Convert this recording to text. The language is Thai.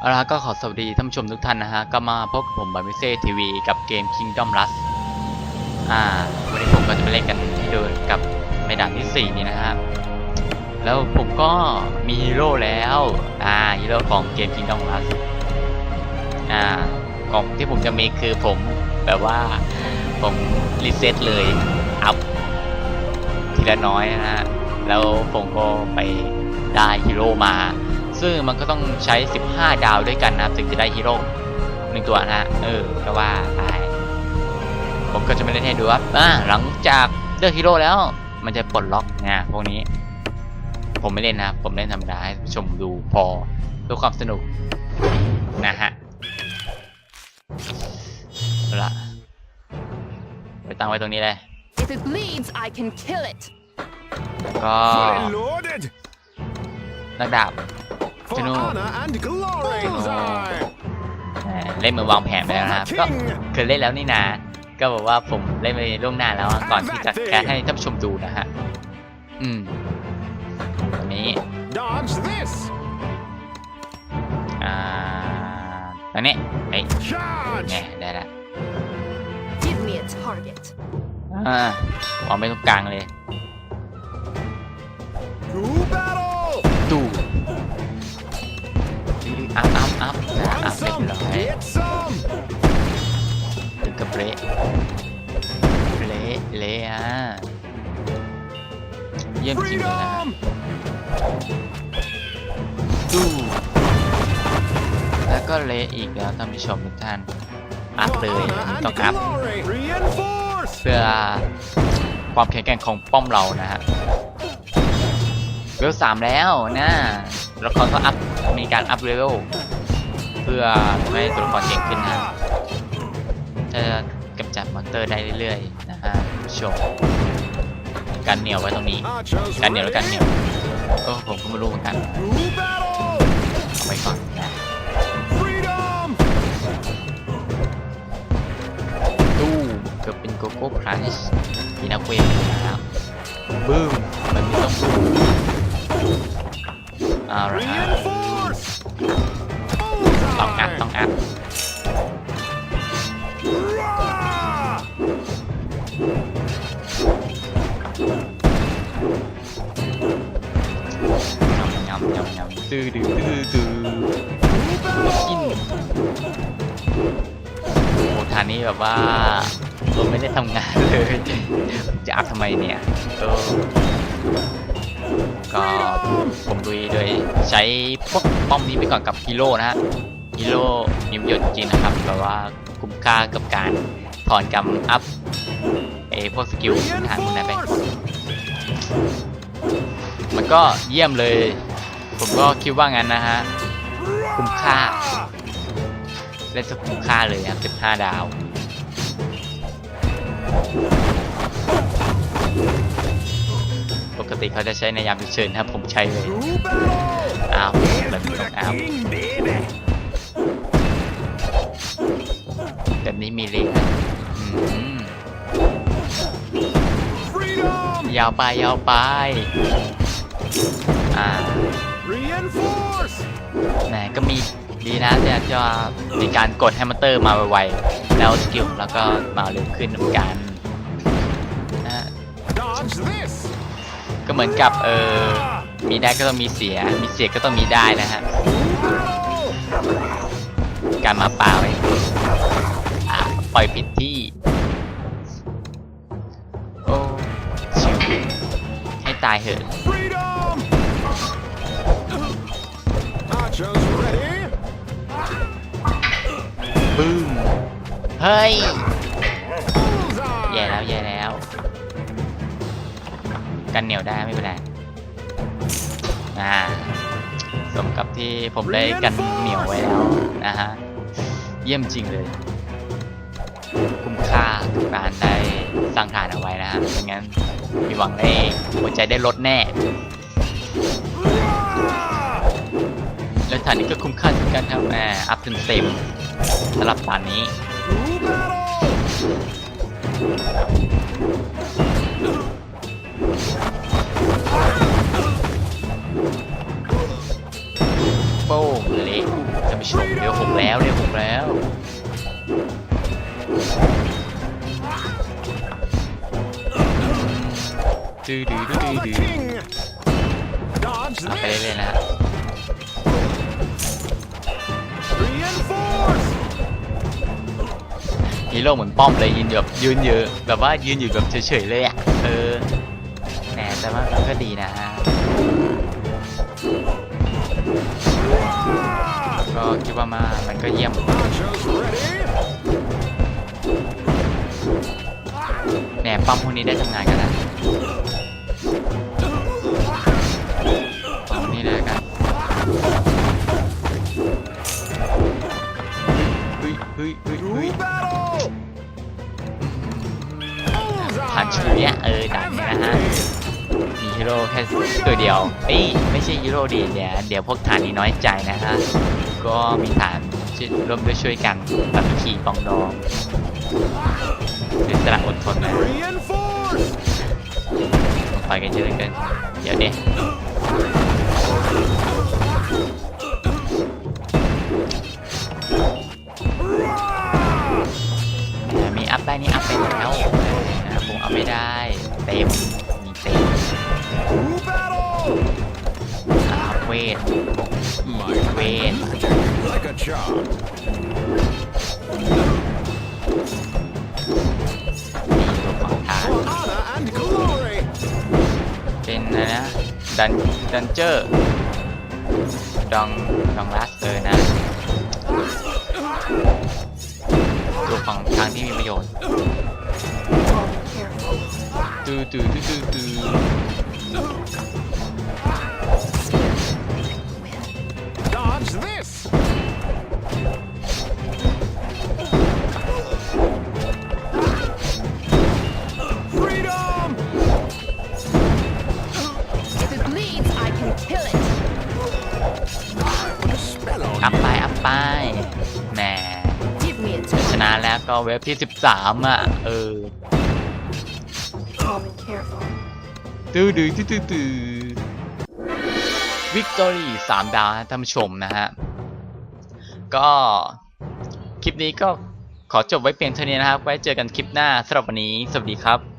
เอาละก็ขอสวัสดีท่านผู้ชมทุกท่านนะฮะ ก็มาพบผมบามิเซ่ทีวีกับเกม Kingdom Rush อ่า วันนี้ผมก็จะไปเล่นกันที่เดินกับในด่านที่ 4 นี้นะฮะแล้วผมก็มีฮีโร่แล้ว อ่าฮีโร่ของเกม Kingdom Rush อ่า ของที่ผมจะมีคือผมแบบว่าผมรีเซ็ตเลย อัพทีละน้อยนะฮะ แล้วผมก็ไปได้ฮีโร่มา ซึ่งมันก็ต้องใช้ 15 ดาวด้วยกันนะครับถึงจะได้ฮีโร่หนึ่งตัวนะฮะเออก็ว่าไปผมก็จะไม่เล่นให้ดูครับอ่าหลังจากเลือกฮีโร่แล้ว มันจะปลดล็อกนะพวกนี้ ผมไม่เล่นนะครับผมเล่นธรรมดาให้ชมดูพอเพื่อความสนุกนะฮะเอาละไปตั้งไว้ตรงนี้เลย If it bleeds, I can kill it. ก็ Fully loaded นักดาบ for General. honor and glory. Bullseye. แหมเล่นมือวางแผนไปแล้วนะครับ ก็ King. เคยเล่นแล้วนี่นะก็บอกว่าผมเล่นไปล่วงหน้าแล้วอะก่อนที่จะแคสให้ท่านผู้ชมดูนะฮะ อืมตัวนี้ Dodge this. อ่าตัวนี้เอ้ย Charge. แง่ได้ละ Give me a target. อ่าวางไปตรงกลางเลย เละเละอะ เยี่ยมจริงเลยนะ Freedom. ตู้แล้วก็เละอีกแล้วท่านผู้ชมทุกท่าน อัพ For เลย honor อันนี้ and ต้องอัพ glory. Reinforce. เพื่อความแข็งแกร่งของป้อมเรานะฮะเวลสามแล้วนะแล้วเขาก็อัพมีการอัพเลเวลเพื่อทำให้ตัวละครเก่งขึ้นนะจะกำจัดมอนเตอร์ได้เรื่อยๆ นะฮะผู้ชมการเหนียวไว้ตรงนี้การเหนียวแล้วกันเหนียวก็ผมก็ไม่รู้เหมือนกันเอาไว้ก่อนนะตู้เกือบเป็นโกโก้พลัชดีนะเวฟนะครับบึ้มมันไม่ต้องบูมเอาละฮะ Reinforce. ต้องอัพ Bullseye. ต้องอัพำยำตื้อดื้อตื้อดื้อกินโอ้ทานนี้แบบว่าเราไม่ได้ทำงานเลย จะอัพทำไมเนี่ยเออก็ผมลุยโดยใช้พวกป้อมนี้ไปก่อนกับฮีโร่นะฮะฮีโร่มีประโยชน์จริงนะครับแบบว่าคุ้มค่ากับการถอนกำอัพไอพวกสกิลพื้นฐานพวกนั้นไปมันก็เยี่ยมเลย ผมก็คิดว่างั้นนะฮะ คุ้มค่า เล่นจะคุ้มค่าเลยครับ 15 ดาว ปกติเขาจะใช้ในยามฉุกเฉินครับ ผมใช้เลย อ้าวแบบนี้อ้าวแบบนี้มีเลยนยาวไปยาวไป อ่า แหมก็มีดีนะที่จะมีการกดให้มอนเตอร์มาไวๆแล้วสกิลแล้วก็มาเร็วขึ้นเหมือนกันนะฮะ Dodge this. ก็เหมือนกับเออมีได้ก็ต้องมีเสีย มีเสียก็ต้องมีได้นะฮะ Battle. การมาป่าไว้อะปล่อยผิดที่ โอ้ชิวให้ตายเหอะ Archers ready. บึ้มเฮ้ย Bullseye. แย่แล้วแย่แล้ว กันเหนียวได้ไม่เป็นไรอ่าสมกับที่ผมได้กันเหนียวไว้แล้วนะฮะ เยี่ยมจริงเลย คุ้มค่ากับการได้สร้างฐานเอาไว้นะฮะไม่งั้นมีหวังได้หัวใจได้ลดแน่ และฐานนี้ก็คุ้มค่าเหมือนกันครับแหมอัพจนเต็มสำหรับฐานนี้ To battle. โป้งเละท่านผู้ชมเร็วหกแล้วเร็วหกแล้วดื้อดื้อดื้อ For ดื้ the อ king. Dodge เอาไป this. เรื่อยๆนะฮะ ฮีโร่เหมือนป้อมเลยยืนแบบยืนอยู่แบบว่ายืนอยู่แบบเฉยๆเลยอะเออแหมแต่ว่ามันก็ดีนะฮะก็คิดว่ามามันก็เยี่ยมแหนป้อมพวกนี้ได้ทำงานกันนะป้อมนี้เลยกันเฮ้ยเฮ้ยเฮ้ย เฮ้ย battle. ผ่านชื่อเนี้ยเออด่านนี้นะฮะมีฮีโร่แค่ตัวเดียวเอ้ยไม่ใช่ฮีโร่ดีเดี๋ยวเดี๋ยวพวกฐานนี้น้อยใจนะฮะก็มีฐานช่วยร่วมด้วยช่วยกันสามัคคีปองดองเสียสละอดทนนะ Reinforce. ไปกันเยอะเหลือเกินเดี๋ยวเนี้ เวท My เวท like a charm. มีตัวของฐาน For honor and glory. เป็นอะไรนะดันดันเจอร์ดองดองลัสเออนะตัวของทางที่มีประโยชน์ Careful. ตูตูตูตูตู Dodge ไปอัพไปแหม Give me a ช target. นะแล้วก็เว็บที่ 13 อะ เออ Calm and careful. ตื้อดื้อตื้อตื้อตื้อวิกตอรี่สามดาวนะท่านผู้ชมนะฮะ ก็คลิปนี้ก็ขอจบไว้เพียงเท่านี้นะครับ ไว้เจอกันคลิปหน้าสำหรับวันนี้ สวัสดีครับ